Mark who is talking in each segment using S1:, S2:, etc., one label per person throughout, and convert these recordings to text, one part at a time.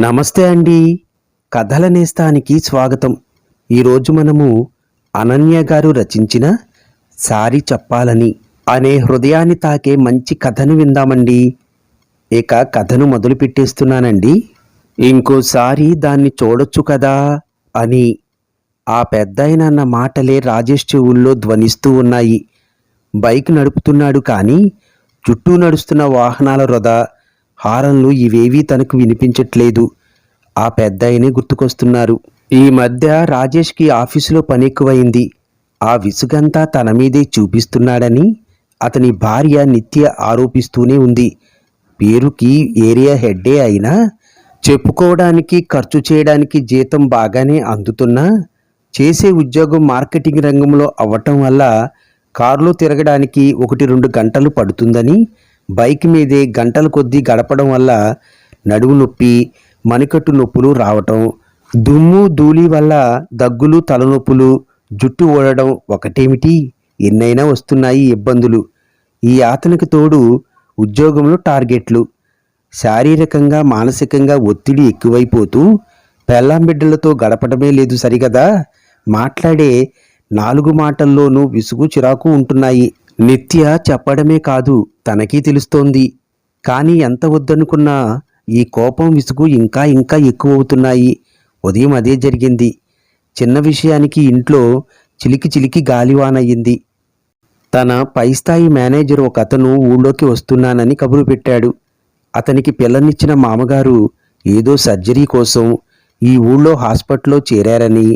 S1: నమస్తే అండి. కథల నేస్తానికి స్వాగతం. ఈరోజు మనము అనన్య గారు రచించిన సారి చెప్పాలని అనే హృదయాన్ని తాకే మంచి కథను విందామండి. ఇక కథను మొదలు పెట్టేస్తున్నానండి ఇంకోసారి దాన్ని చూడొచ్చు కదా అని ఆ పెద్దాయన అన్న మాటలే రాజేష్ చెవుల్లో ధ్వనిస్తూ ఉన్నాయి. బైక్ నడుపుతున్నాడు కానీ చుట్టూ నడుస్తున్న వాహనాల వృధా హారన్లు ఇవేవీ తనకు వినిపించట్లేదు. ఆ పెద్దాయనే గుర్తుకొస్తున్నారు. ఈ మధ్య రాజేష్కి ఆఫీసులో పని ఎక్కువైంది ఆ విసుగంతా తన మీదే చూపిస్తున్నాడని అతని భార్య నిత్య ఆరోపిస్తూనే ఉంది. పేరుకి ఏరియా హెడ్డే అయినా చెప్పుకోవడానికి ఖర్చు చేయడానికి జీతం బాగానే అందుతున్నా చేసే ఉద్యోగం మార్కెటింగ్ రంగంలో అవ్వటం వల్ల కారులో తిరగడానికి ఒకటి రెండు గంటలు పడుతుందని బైక్ మీదే గంటల కొద్దీ గడపడం వల్ల నడుము నొప్పి మణికట్టు నొప్పులు రావటం దుమ్ము ధూళి వల్ల దగ్గులు తలనొప్పులు జుట్టు ఓడడం ఒకటేమిటి? ఎన్నైనా వస్తున్నాయి ఇబ్బందులు. ఈ ఆతనికి తోడు ఉద్యోగంలో టార్గెట్లు. శారీరకంగా మానసికంగా ఒత్తిడి ఎక్కువైపోతూ పెళ్ళాం బిడ్డలతో గడపడమే లేదు సరిగదా? మాట్లాడే నాలుగు మాటల్లోనూ విసుగు చిరాకు ఉంటున్నాయి. నిత్య చెప్పడమే కాదు తనకి తెలుస్తోంది. కానీ ఎంత వద్దనుకున్నా ఈ కోపం విసుగు ఇంకా ఇంకా ఎక్కువ అవుతున్నాయి ఉదయం అదే జరిగింది. చిన్న విషయానికి ఇంట్లో చిలికి చిలికి గాలివానయ్యింది. తన పై స్థాయి మేనేజర్ ఒక అతను ఊళ్ళోకి వస్తున్నానని కబురు పెట్టాడు. అతనికి పిల్లనిచ్చిన మామగారు ఏదో సర్జరీ కోసం ఈ ఊళ్ళో హాస్పిటల్లో చేరారని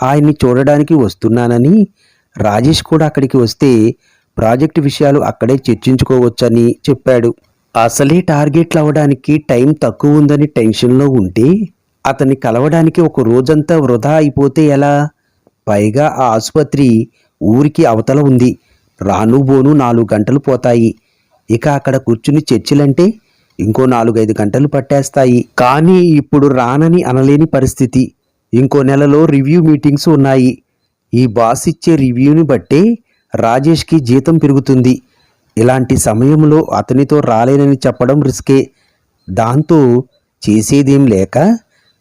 S1: ఆయన్ని చూడడానికి వస్తున్నానని రాజేష్ కూడా అక్కడికి వస్తే ప్రాజెక్టు విషయాలు అక్కడే చర్చించుకోవచ్చని చెప్పాడు. అసలే టార్గెట్లు అవ్వడానికి టైం తక్కువ ఉందని టెన్షన్లో ఉంటే అతన్ని కలవడానికి ఒక రోజంతా వృధా అయిపోతే ఎలా? పైగా ఆ ఆసుపత్రి ఊరికి అవతల ఉంది. రాను బోను నాలుగు గంటలు పోతాయి. ఇక అక్కడ కూర్చుని చర్చిలంటే ఇంకో నాలుగైదు గంటలు పట్టేస్తాయి. కానీ ఇప్పుడు రానని అనలేని పరిస్థితి. ఇంకో నెలలో రివ్యూ మీటింగ్స్ ఉన్నాయి. ఈ బాస్ ఇచ్చే రివ్యూని బట్టే రాజేష్కి జీతం పెరుగుతుంది. ఇలాంటి సమయంలో అతనితో రాలేనని చెప్పడం రిస్కే. దాంతో చేసేదేం లేక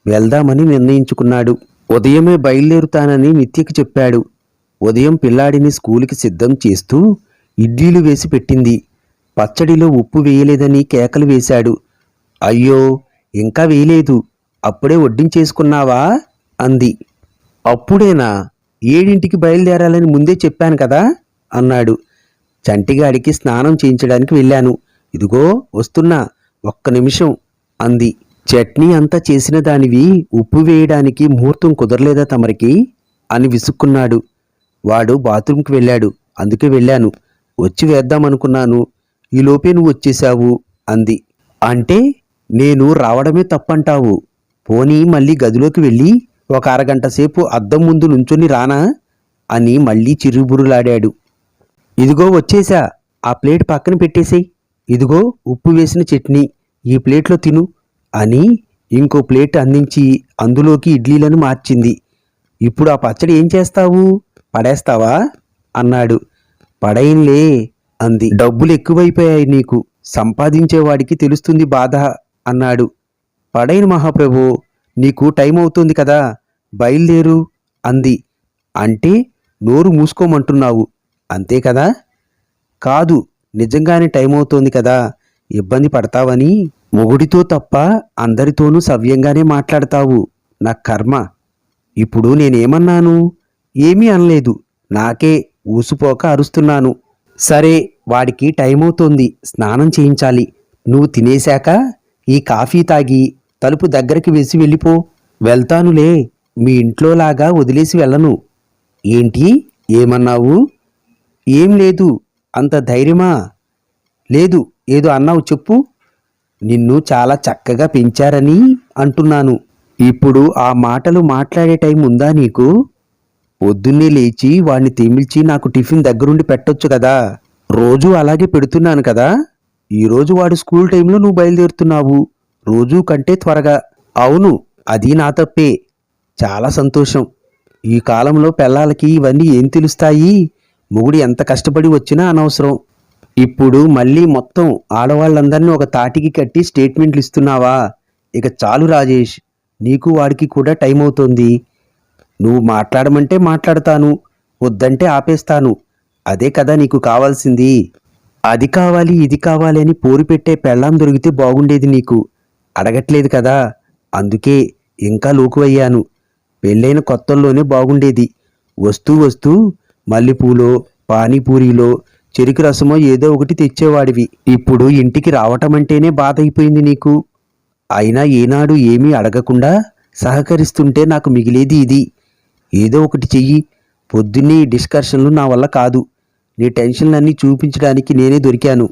S1: వెళ్దామని నిర్ణయించుకున్నాడు. ఉదయమే బయలుదేరుతానని నిత్యకి చెప్పాడు. ఉదయం పిల్లాడిని స్కూలుకి సిద్ధం చేస్తూ ఇడ్లీలు వేసి పెట్టింది. పచ్చడిలో ఉప్పు వేయలేదని కేకలు వేశాడు. అయ్యో ఇంకా వేయలేదు. అప్పుడే వడ్డించేసుకున్నావా? అంది. అప్పుడేనా? ఏడింటికి బయలుదేరాలని ముందే చెప్పాను కదా? అన్నాడు. చంటిగాడికి స్నానం చేయించడానికి వెళ్ళాను. ఇదిగో వస్తున్నా ఒక్క నిమిషం అంది. చట్నీ అంతా చేసిన దానివి ఉప్పు వేయడానికి ముహూర్తం కుదరలేదా తమరికి? అని విసుక్కున్నాడు. వాడు బాత్రూంకి వెళ్ళాడు. అందుకే వెళ్ళాను. వచ్చి వేద్దామనుకున్నాను. ఈలోపే నువ్వు వచ్చేశావు అంది. అంటే నేను రావడమే తప్పంటావు. పోనీ మళ్ళీ గదిలోకి వెళ్ళి ఒక అరగంట సేపు అద్దం ముందు నుంచొని రానా? అని మళ్ళీ చిరుబురులాడాడు. ఇదిగో వచ్చేసా ఆ ప్లేట్ పక్కన పెట్టేసేయ్. ఇదిగో ఉప్పు వేసిన చట్నీ ఈ ప్లేట్లో తిను అని ఇంకో ప్లేట్ అందించి అందులోకి ఇడ్లీలను మార్చింది. ఇప్పుడు ఆ పచ్చడి ఏం చేస్తావు? పడేస్తావా? అన్నాడు. పడైన్లే అంది. డబ్బులు ఎక్కువైపోయాయి నీకు. సంపాదించేవాడికి తెలుస్తుంది బాధ అన్నాడు. పడైన మహాప్రభు నీకు టైం అవుతుంది కదా బయలుదేరు అంది. అంటే నోరు మూసుకోమంటున్నావు. అంతే కదా? కాదు నిజంగానే టైం అవుతోంది కదా? ఇబ్బంది పడతావని? మొగుడితో తప్ప అందరితోనూ సవ్యంగానే మాట్లాడతావు. నా కర్మ. ఇప్పుడు నేనేమన్నాను? ఏమీ అనలేదు. నాకే ఊసిపోక అరుస్తున్నాను. సరే వాడికి టైం అవుతోంది స్నానం చేయించాలి. నువ్వు తినేశాక ఈ కాఫీ తాగి తలుపు దగ్గరికి వేసి వెళ్ళిపో. వెళ్తానులే. మీ ఇంట్లోలాగా వదిలేసి వెళ్ళను. ఏంటి? ఏమన్నావు? ఏం లేదు అంత ధైర్యమా? లేదు ఏదో అన్నావు చెప్పు. నిన్ను చాలా చక్కగా పెంచారని అంటున్నాను. ఇప్పుడు ఆ మాటలు మాట్లాడే టైం ఉందా నీకు? పొద్దున్నే లేచి వాణ్ణి తెమిల్చి నాకు టిఫిన్ దగ్గరుండి పెట్టొచ్చు కదా. రోజూ అలాగే పెడుతున్నాను కదా. ఈరోజు వాడు స్కూల్ టైంలో నువ్వు బయలుదేరుతున్నావు. రోజూ కంటే త్వరగా. అవును అది నా తప్పే. చాలా సంతోషం. ఈ కాలంలో పిల్లలకి ఇవన్నీ ఏం తెలుస్తాయి? మొగుడు ఎంత కష్టపడి వచ్చినా అనవసరం. ఇప్పుడు మళ్ళీ మొత్తం ఆడవాళ్ళందరినీ ఒక తాటికి కట్టి స్టేట్మెంట్లు ఇస్తున్నావా? ఇక చాలు రాజేష్ నీకు వాడికి కూడా టైం అవుతుంది. నువ్వు మాట్లాడమంటే మాట్లాడతాను వద్దంటే ఆపేస్తాను. అదే కదా నీకు కావాల్సింది. అది కావాలి ఇది కావాలి అని పోరు పెట్టే పెళ్ళాం దొరికితే బాగుండేది నీకు. అడగట్లేదు కదా. అందుకే ఇంకా లోకువయ్యాను. పెళ్ళైన కొత్తల్లోనే బాగుండేది. వస్తూ వస్తూ మల్లెపూలో పానీపూరిలో చెరుకు రసమో ఏదో ఒకటి తెచ్చేవాడివి. ఇప్పుడు ఇంటికి రావటం అంటేనే బాధ అయిపోయింది నీకు. అయినా ఏనాడు ఏమీ అడగకుండా సహకరిస్తుంటే నాకు మిగిలేది ఇది. ఏదో ఒకటి చెయ్యి. పొద్దున్నే ఈ డిస్కషన్లు నా వల్ల కాదు. నీ టెన్షన్లన్నీ చూపించడానికి నేనే దొరికాను.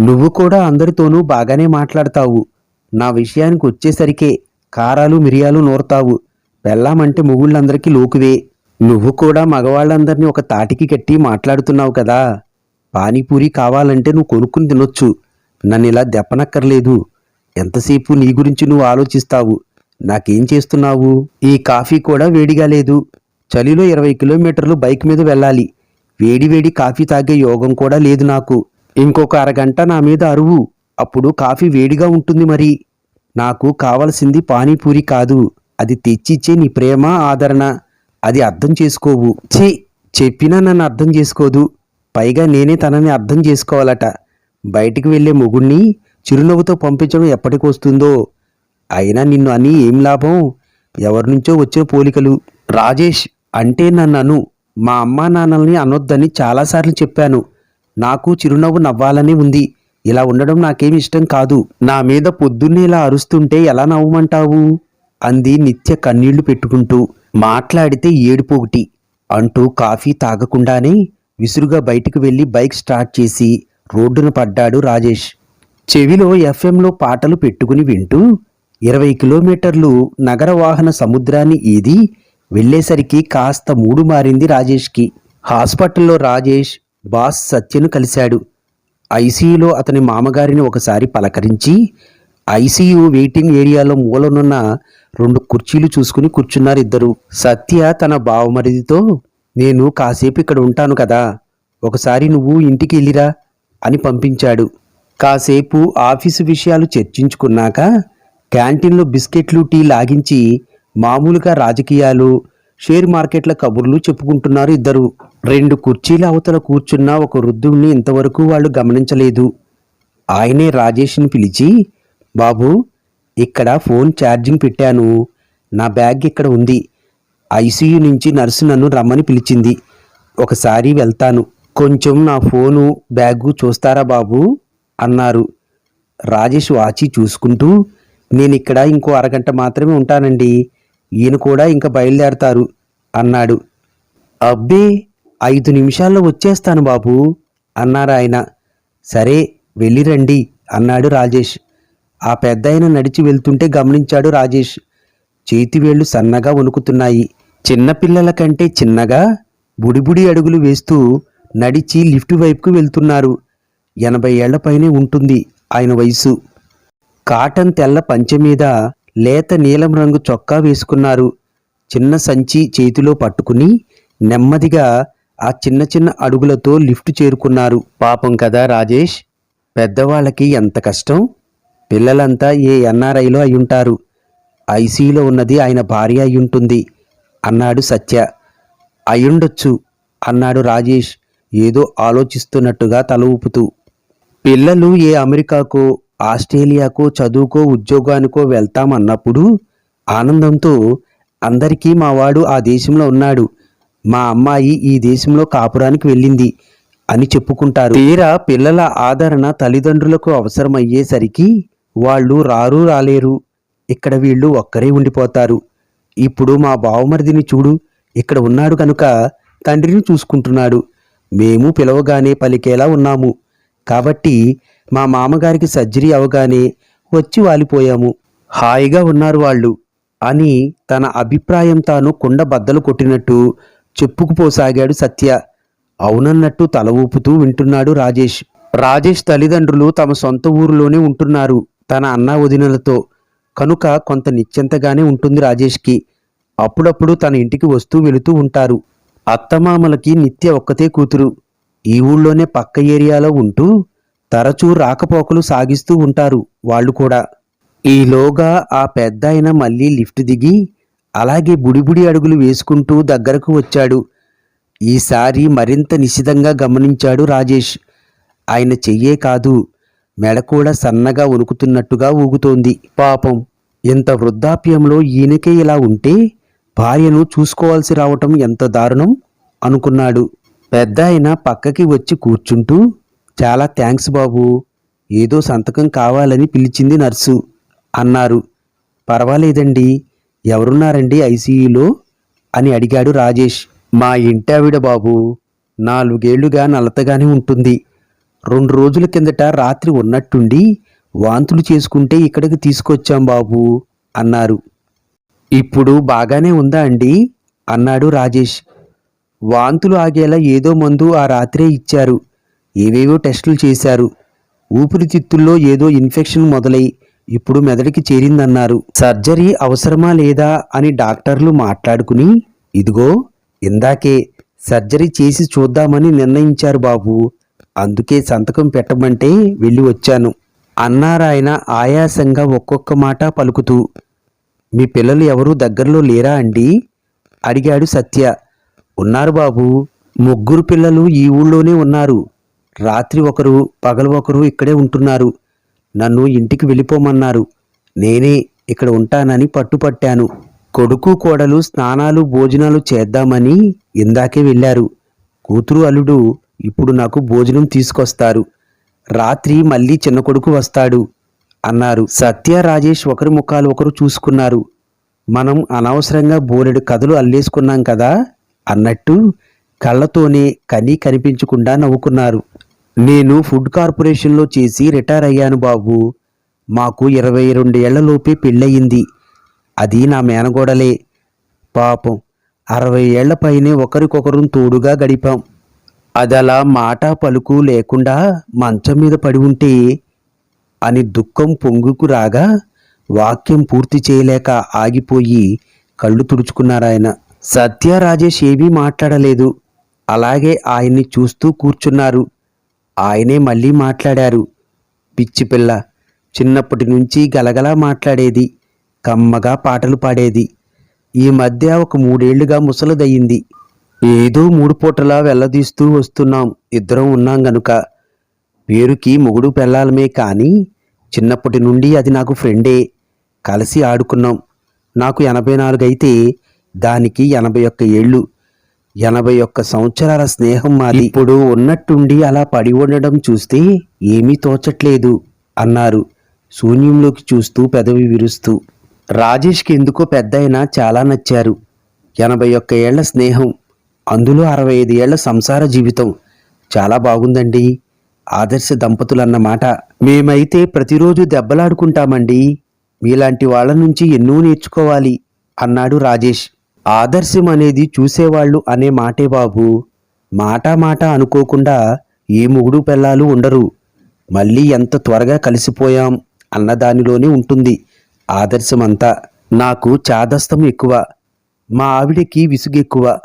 S1: నువ్వు కూడా అందరితోనూ బాగానే మాట్లాడతావు. నా విషయానికి వచ్చేసరికే కారాలు మిరియాలు నూరుతావు. పెళ్ళామంటే మొగుళ్ళందరికీ లోకువే. నువ్వు కూడా మగవాళ్ళందరినీ ఒక తాటికి కట్టి మాట్లాడుతున్నావు కదా. పానీపూరి కావాలంటే నువ్వు కొనుక్కుని తినొచ్చు. నన్ను ఇలా దెప్పనక్కర్లేదు ఎంతసేపు నీ గురించి నువ్వు ఆలోచిస్తావు? నాకేం చేస్తున్నావు? ఈ కాఫీ కూడా వేడిగా లేదు. చలిలో ఇరవై కిలోమీటర్లు బైక్ మీద వెళ్ళాలి. వేడి వేడి కాఫీ తాగే యోగం కూడా లేదు నాకు. ఇంకొక అరగంట నా మీద అరువు. అప్పుడు కాఫీ వేడిగా ఉంటుంది మరి. నాకు కావలసింది పానీపూరి కాదు. అది తెచ్చిచ్చే నీ ప్రేమ ఆదరణ. అది అర్థం చేసుకోవు. ఛీ చెప్పినా నన్ను అర్థం చేసుకోదు. పైగా నేనే తనని అర్థం చేసుకోవాలట. బయటికి వెళ్ళే మొగుణ్ణి చిరునవ్వుతో పంపించడం ఎప్పటికి వస్తుందో? అయినా నిన్ను అని ఏం లాభం? ఎవరి నుంచో వచ్చిన పోలికలు? రాజేష్ అంటే నన్ను అను. మా అమ్మా నాన్నల్ని అనొద్దని చాలాసార్లు చెప్పాను. నాకు చిరునవ్వు నవ్వాలని ఉంది. ఇలా ఉండడం నాకేం ఇష్టం కాదు. నా మీద పొద్దున్నే ఇలా అరుస్తుంటే ఎలా నవ్వమంటావు? అంది నిత్య కన్నీళ్ళు పెట్టుకుంటూ. మాట్లాడితే ఏడుపు ఒకటి. అంటూ కాఫీ తాగకుండానే విసురుగా బయటికి వెళ్ళి బైక్ స్టార్ట్ చేసి రోడ్డున పడ్డాడు రాజేష్. చెవిలో ఎఫ్ఎంలో పాటలు పెట్టుకుని వింటూ ఇరవై కిలోమీటర్లు నగర వాహన సముద్రాన్ని ఈది వెళ్ళేసరికి కాస్త మూడు మారింది రాజేష్కి. హాస్పిటల్లో రాజేష్ బాస్ సత్యను కలిశాడు. ఐసీయూలో అతని మామగారిని ఒకసారి పలకరించి ఐసీయూ వెయిటింగ్ ఏరియాలో మూలనున్న రెండు కుర్చీలు చూసుకుని కూర్చున్నారు ఇద్దరు. సత్య తన బావమరిదితో నేను కాసేపు ఇక్కడ ఉంటాను కదా ఒకసారి నువ్వు ఇంటికి వెళ్ళిరా అని పంపించాడు. కాసేపు ఆఫీసు విషయాలు చర్చించుకున్నాక క్యాంటీన్లో బిస్కెట్లు టీ లాగించి మామూలుగా రాజకీయాలు షేర్ మార్కెట్ల కబుర్లు చెప్పుకుంటున్నారు ఇద్దరు. రెండు కుర్చీల అవతల కూర్చున్న ఒక వృద్ధుణ్ణి ఇంతవరకు వాళ్ళు గమనించలేదు. ఆయనే రాజేష్ని పిలిచి బాబు ఇక్కడ ఫోన్ ఛార్జింగ్ పెట్టాను. నా బ్యాగ్ ఇక్కడ ఉంది. ఐసీయూ నుంచి నర్సు నన్ను రమ్మని పిలిచింది. ఒకసారి వెళ్తాను. కొంచెం నా ఫోను బ్యాగు చూస్తారా బాబు? అన్నారు. రాజేష్ వాచి చూసుకుంటూ నేను ఇక్కడ ఇంకో అరగంట మాత్రమే ఉంటానండి. ఈయన కూడా ఇంకా బయలుదేరతారు అన్నాడు. అబ్బే ఐదు నిమిషాల్లో వచ్చేస్తాను బాబు అన్నారు ఆయన. సరే వెళ్ళిరండి అన్నాడు రాజేష్. ఆ పెద్దాయన నడిచి వెళ్తుంటే గమనించాడు రాజేష్. చేతివేళ్ళు సన్నగా వణుకుతున్నాయి. చిన్నపిల్లల కంటే చిన్నగా బుడిబుడి అడుగులు వేస్తూ నడిచి లిఫ్ట్ వైపుకు వెళ్తున్నారు. ఎనభై ఏళ్ళపైనే ఉంటుంది ఆయన వయసు. కాటన్ తెల్ల పంచె మీద లేత నీలం రంగు చొక్కా వేసుకున్నారు. చిన్న సంచి చేతిలో పట్టుకుని నెమ్మదిగా ఆ చిన్న చిన్న అడుగులతో లిఫ్ట్ చేరుకున్నారు. పాపం కదా రాజేష్? పెద్దవాళ్ళకి ఎంత కష్టం? పిల్లలంతా ఏ ఎన్ఆర్ఐలో అయ్యుంటారు? ఐసీలో ఉన్నది ఆయన భార్య అయ్యుంటుంది. అన్నాడు సత్య. అయ్యుండొచ్చు అన్నాడు రాజేష్ ఏదో ఆలోచిస్తున్నట్టుగా తల ఊపుతూ. పిల్లలు ఏ అమెరికాకో ఆస్ట్రేలియాకో చదువుకో ఉద్యోగానికో వెళ్తామన్నప్పుడు ఆనందంతో అందరికీ మావాడు ఆ దేశంలో ఉన్నాడు. మా అమ్మాయి ఈ దేశంలో కాపురానికి వెళ్ళింది అని చెప్పుకుంటారు. తీరా పిల్లల ఆదరణ తల్లిదండ్రులకు అవసరమయ్యేసరికి వాళ్ళు రారు రాలేరు. ఇక్కడ వీళ్ళు ఒక్కరే ఉండిపోతారు. ఇప్పుడు మా బావమరిదిని చూడు ఇక్కడ ఉన్నాడు కనుక తండ్రిని చూసుకుంటున్నాడు. మేము పిలవగానే పలికేలా ఉన్నాము. కాబట్టి మా మామగారికి సర్జరీ అవగానే వచ్చి వాలిపోయాము. హాయిగా ఉన్నారు వాళ్ళు అని తన అభిప్రాయం తాను కుండ బద్దలు కొట్టినట్టు చెప్పుకుపోసాగాడు సత్య. అవునన్నట్టు తల ఊపుతూ వింటున్నాడు రాజేష్. రాజేష్ తల్లిదండ్రులు తమ సొంత ఊరిలోనే ఉంటున్నారు. తన అన్న వదినలతో కనుక కొంత నిశ్చింతగానే ఉంటుంది రాజేష్కి. అప్పుడప్పుడు తన ఇంటికి వస్తూ వెళుతూ ఉంటారు. అత్తమామలకి నిత్య ఒక్కతే కూతురు. ఈ ఊళ్ళోనే పక్క ఏరియాలో ఉంటూ తరచూ రాకపోకలు సాగిస్తూ ఉంటారు వాళ్ళు కూడా. ఈలోగా ఆ పెద్ద ఆయన మళ్ళీ లిఫ్ట్ దిగి అలాగే బుడిబుడి అడుగులు వేసుకుంటూ దగ్గరకు వచ్చాడు. ఈసారి మరింత నిశితంగా గమనించాడు రాజేష్. ఆయన చెయ్యే కాదు. మెడ కూడా సన్నగా ఉనుకుతున్నట్టుగా ఊగుతోంది. పాపం ఇంత వృద్ధాప్యంలో ఈయనకే ఇలా ఉంటే భార్యను చూసుకోవాల్సి రావటం ఎంత దారుణం? అనుకున్నాడు. పెద్ద ఆయన పక్కకి వచ్చి కూర్చుంటూ చాలా థ్యాంక్స్ బాబు ఏదో సంతకం కావాలని పిలిచింది నర్సు అన్నారు. పర్వాలేదండి ఎవరున్నారండి ఐసీయూలో? అని అడిగాడు రాజేష్. మా ఇంటావిడ బాబు నాలుగేళ్ళుగా నలతగానే ఉంటుంది. రెండు రోజుల కిందట రాత్రి ఉన్నట్టుండి వాంతులు చేసుకుంటే ఇక్కడికి తీసుకొచ్చాం బాబు అన్నారు. ఇప్పుడు బాగానే ఉందా అండి? అన్నాడు రాజేష్. వాంతులు ఆగేలా ఏదో మందు ఆ రాత్రే ఇచ్చారు. ఏవేవో టెస్టులు చేశారు. ఊపిరితిత్తుల్లో ఏదో ఇన్ఫెక్షన్ మొదలై ఇప్పుడు మెదడుకి చేరిందన్నారు. సర్జరీ అవసరమా లేదా అని డాక్టర్లు మాట్లాడుకుని ఇదిగో ఇందాకే సర్జరీ చేసి చూద్దామని నిర్ణయించారు బాబు. అందుకే సంతకం పెట్టమంటే వెళ్ళి వచ్చాను. అన్నారాయన ఆయాసంగా ఒక్కొక్క మాట పలుకుతూ మీ పిల్లలు ఎవరు దగ్గరలో లేరా అండి? అడిగాడు సత్య. ఉన్నారు బాబు ముగ్గురు పిల్లలు ఈ ఊళ్ళోనే ఉన్నారు. రాత్రి ఒకరు పగలు ఒకరు ఇక్కడే ఉంటున్నారు. నన్ను ఇంటికి వెళ్ళిపోమన్నారు. నేనే ఇక్కడ ఉంటానని పట్టుపట్టాను. కొడుకు కోడలు స్నానాలు భోజనాలు చేద్దామని ఇందాకే వెళ్ళారు. కూతురు అల్లుడు ఇప్పుడు నాకు భోజనం తీసుకొస్తారు. రాత్రి మళ్ళీ చిన్న కొడుకు వస్తాడు అన్నారు. సత్య రాజేష్ ఒకరి ముఖాలు ఒకరు చూసుకున్నారు. మనం అనవసరంగా బోలెడు కథలు అల్లేసుకున్నాం కదా అన్నట్టు కళ్ళతోనే కనీ కనిపించకుండా నవ్వుకున్నారు. నేను ఫుడ్ కార్పొరేషన్లో చేసి రిటైర్ అయ్యాను బాబు. మాకు ఇరవై రెండేళ్ళలోపే పెళ్ళయింది. అది నా మేనగోడలే. పాపం అరవై ఏళ్ళ పైనే ఒకరికొకరు తోడుగా గడిపాం. అదలా మాట పలుకు లేకుండా మంచం మీద పడి ఉంటే అని దుఃఖం పొంగుకు రాగా వాక్యం పూర్తి చేయలేక ఆగిపోయి కళ్ళు తుడుచుకున్నారాయన సత్య రాజేష్ ఏమీ మాట్లాడలేదు. అలాగే ఆయన్ని చూస్తూ కూర్చున్నారు. ఆయనే మళ్ళీ మాట్లాడారు. పిచ్చి పిల్ల చిన్నప్పటి నుంచి గలగలా మాట్లాడేది. కమ్మగా పాటలు పాడేది. ఈ మధ్య ఒక మూడేళ్ళుగా ముసలదయ్యింది. ఏదో మూడు పూటలా వెళ్ళదీస్తూ వస్తున్నాం. ఇద్దరం ఉన్నాం గనుక. పేరుకి మొగుడు పెళ్ళాలమే కానీ చిన్నప్పటి నుండి అది నాకు ఫ్రెండే. కలిసి ఆడుకున్నాం. నాకు ఎనభై నాలుగు అయితే దానికి ఎనభై ఒక్క ఏళ్ళు. ఎనభై ఒక్క సంవత్సరాల స్నేహం మాది. ఇప్పుడు ఉన్నట్టుండి అలా పడి ఉండడం చూస్తే ఏమీ తోచట్లేదు అన్నారు. శూన్యంలోకి చూస్తూ పెదవి విరుస్తూ. రాజేష్కి ఎందుకో పెద్దయినా చాలా నచ్చారు. ఎనభై ఒక్క ఏళ్ళ స్నేహం. అందులో అరవై ఐదు ఏళ్ళ సంసార జీవితం. చాలా బాగుందండి. ఆదర్శ దంపతులన్నమాట మేమైతే ప్రతిరోజు దెబ్బలాడుకుంటామండి. మీలాంటి వాళ్ళ నుంచి ఎన్నో నేర్చుకోవాలి అన్నాడు రాజేష్. ఆదర్శం అనేది చూసేవాళ్ళు అనే మాటే బాబు. మాట మాట అనుకోకుండా ఏ ముగుడు పెళ్ళాలు ఉండరు. మళ్ళీ ఎంత త్వరగా కలిసిపోయాం అన్నదానిలోనే ఉంటుంది ఆదర్శమంతా. నాకు చాదస్తం ఎక్కువ. మా ఆవిడకి విసుగెక్కువ.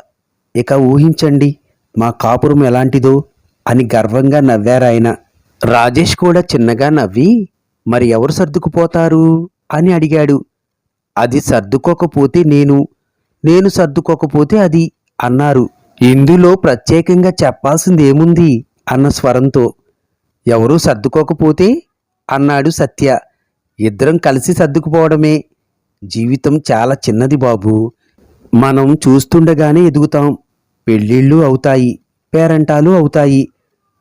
S1: ఇక ఊహించండి మా కాపురం ఎలాంటిదో అని గర్వంగా నవ్వారాయన రాజేష్ కూడా చిన్నగా నవ్వి మరి ఎవరు సర్దుకుపోతారు? అని అడిగాడు. అది సర్దుకోకపోతే నేను నేను సర్దుకోకపోతే అది అన్నారు. ఇందులో ప్రత్యేకంగా చెప్పాల్సింది ఏముంది? అన్న స్వరంతో. ఎవరూ సర్దుకోకపోతే? అన్నాడు సత్య. ఇద్దరం కలిసి సర్దుకుపోవడమే. జీవితం చాలా చిన్నది బాబు. మనం చూస్తుండగానే ఎదుగుతాం. పెళ్ళిళ్ళు అవుతాయి పేరంటాలు అవుతాయి.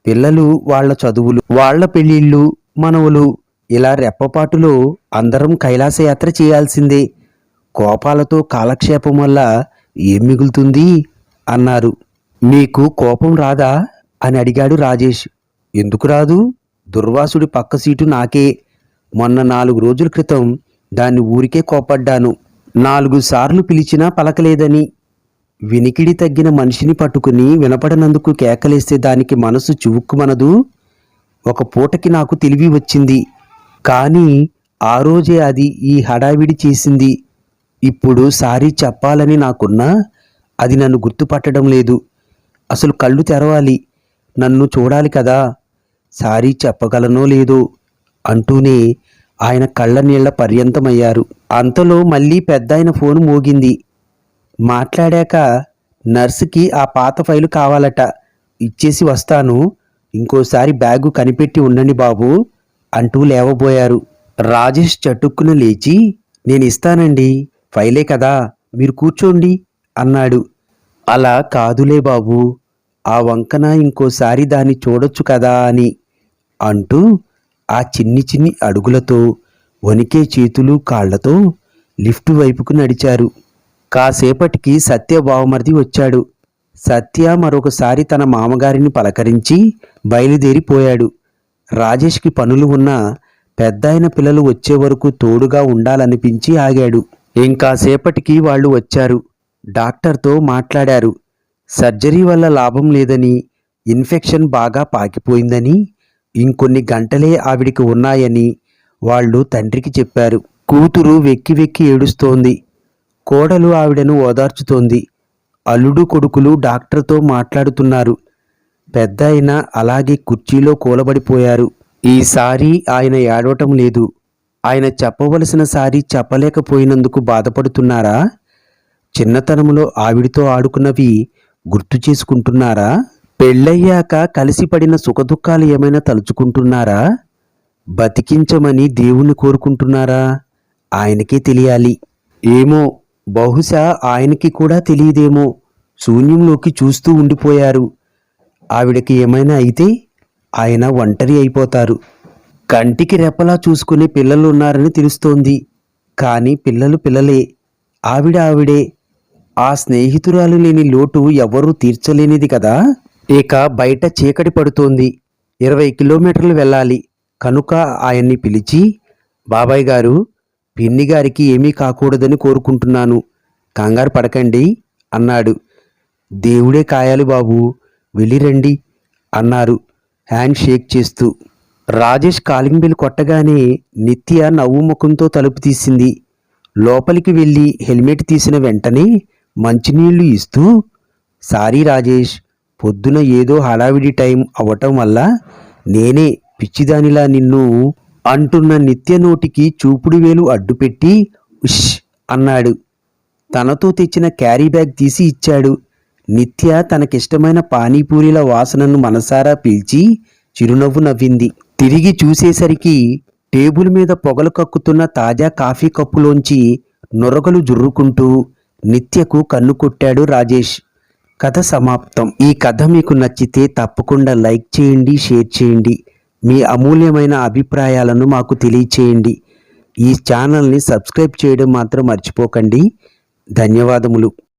S1: పిల్లలు వాళ్ళ చదువులు వాళ్ళ పెళ్ళిళ్ళు మనవలు. ఇలా రెప్పపాటులో అందరం కైలాసయాత్ర చేయాల్సిందే. కోపాలతో కాలక్షేపం వల్ల ఏం మిగులుతుంది? అన్నారు. మీకు కోపం రాదా? అని అడిగాడు రాజేష్. ఎందుకు రాదు? దుర్వాసుడి పక్క సీటు నాకే. మొన్న నాలుగు రోజుల క్రితం దాన్ని ఊరికే కోపడ్డాను. నాలుగు సార్లు పిలిచినా పలకలేదని. వినికిడి తగ్గిన మనిషిని పట్టుకుని వినపడనందుకు కేకలేస్తే దానికి మనసు చివుక్కుమనదు? ఒక పూటకి నాకు తెలివి వచ్చింది. కానీ ఆ రోజే అది ఈ హడావిడి చేసింది. ఇప్పుడు సారీ చెప్పాలని నాకున్నా అది నన్ను గుర్తుపట్టడం లేదు. అసలు కళ్ళు తెరవాలి. నన్ను చూడాలి కదా. సారీ చెప్పగలనో లేదో అంటూనే ఆయన కళ్ళ నీళ్ళ పర్యంతమయ్యారు. అంతలో మళ్ళీ పెద్దాయన ఫోన్ మోగింది. మాట్లాడాక నర్సుకి ఆ పాత ఫైలు కావాలట ఇచ్చేసి వస్తాను. ఇంకోసారి బ్యాగు కనిపెట్టి ఉండండి బాబు అంటూ లేవబోయారు. రాజేష్ చటుక్కున లేచి నేను ఇస్తానండి ఫైలే కదా మీరు కూర్చోండి అన్నాడు. అలా కాదులే బాబు ఆ వంకన ఇంకోసారి దాన్ని చూడొచ్చు కదా అని అంటూ ఆ చిన్ని చిన్ని అడుగులతో వణికే చేతులు కాళ్ళతో లిఫ్ట్ వైపుకు నడిచారు. కాసేపటికి సత్య బావమరిది వచ్చాడు. సత్య మరొకసారి తన మామగారిని పలకరించి బయలుదేరిపోయాడు రాజేష్కి పనులు ఉన్నా పెద్దాయన పిల్లలు వచ్చే వరకు తోడుగా ఉండాలనిపించి ఆగాడు. ఇంకాసేపటికి వాళ్ళు వచ్చారు. డాక్టర్తో మాట్లాడారు. సర్జరీ వల్ల లాభం లేదని ఇన్ఫెక్షన్ బాగా పాకిపోయిందని ఇంకొన్ని గంటలే ఆవిడికి ఉన్నాయని వాళ్ళు తండ్రికి చెప్పారు. కూతురు వెక్కి వెక్కి ఏడుస్తోంది. కోడలు ఆవిడను ఓదార్చుతోంది. అల్లుడు కొడుకులు డాక్టర్తో మాట్లాడుతున్నారు. పెద్ద ఆయన అలాగే కుర్చీలో కూలబడిపోయారు. ఈసారి ఆయన ఏడవటం లేదు. ఆయన చెప్పవలసిన సారి చెప్పలేకపోయినందుకు బాధపడుతున్నారా? చిన్నతనంలో ఆవిడితో ఆడుకున్నవి గుర్తు చేసుకుంటున్నారా? పెళ్ళయ్యాక కలిసి పడిన సుఖదుఖాలు ఏమైనా తలుచుకుంటున్నారా? బతికించమని దేవుణ్ణి కోరుకుంటున్నారా? ఆయనకే తెలియాలి. ఏమో బహుశా ఆయనకి కూడా తెలియదేమో. శూన్యంలోకి చూస్తూ ఉండిపోయారు. ఆవిడకి ఏమైనా అయితే ఆయన ఒంటరి అయిపోతారు. కంటికి రెప్పలా చూసుకునే పిల్లలు ఉన్నారని తెలుస్తోంది. కానీ పిల్లలు పిల్లలే. ఆవిడ ఆవిడే. ఆ స్నేహితురాలు లేని లోటు ఎవరూ తీర్చలేనిది కదా. ఇక బయట చీకటి పడుతోంది. ఇరవై కిలోమీటర్లు వెళ్ళాలి. కనుక ఆయన్ని పిలిచి బాబాయ్ గారు పిన్ని గారికి ఏమీ కాకూడదని కోరుకుంటున్నాను. కంగారు పడకండి అన్నాడు. దేవుడే కాయాలి బాబు వెళ్ళిరండి అన్నారు హ్యాండ్ షేక్ చేస్తూ. రాజేష్ కాలింగ్ బిల్ కొట్టగానే నిత్య నవ్వు ముఖంతో తలుపు తీసింది. లోపలికి వెళ్ళి హెల్మెట్ తీసిన వెంటనే మంచినీళ్ళు ఇస్తూ సారీ రాజేష్ పొద్దున ఏదో హడావిడి టైం అవటం వల్ల నేనే పిచ్చిదానిలా నిన్ను అంటున్న నిత్య నోటికి చూపుడు వేలు అడ్డుపెట్టి ఉష్ అన్నాడు. తనతో తెచ్చిన క్యారీ బ్యాగ్ తీసి ఇచ్చాడు. నిత్య తనకిష్టమైన పానీపూరీల వాసనను మనసారా పీల్చి చిరునవ్వు నవ్వింది. తిరిగి చూసేసరికి టేబుల్ మీద పొగలు కక్కుతున్న తాజా కాఫీ కప్పులోంచి నొరగలు జుర్రుకుంటూ నిత్యకు కన్ను కొట్టాడు రాజేష్. కథ సమాప్తం. ఈ కథ మీకు నచ్చితే తప్పకుండా లైక్ చేయండి షేర్ చేయండి. మీ అమూల్యమైన అభిప్రాయాలను మాకు తెలియచేయండి. ఈ ఛానల్ని సబ్స్క్రైబ్ చేయడం మాత్రం మర్చిపోకండి. ధన్యవాదములు.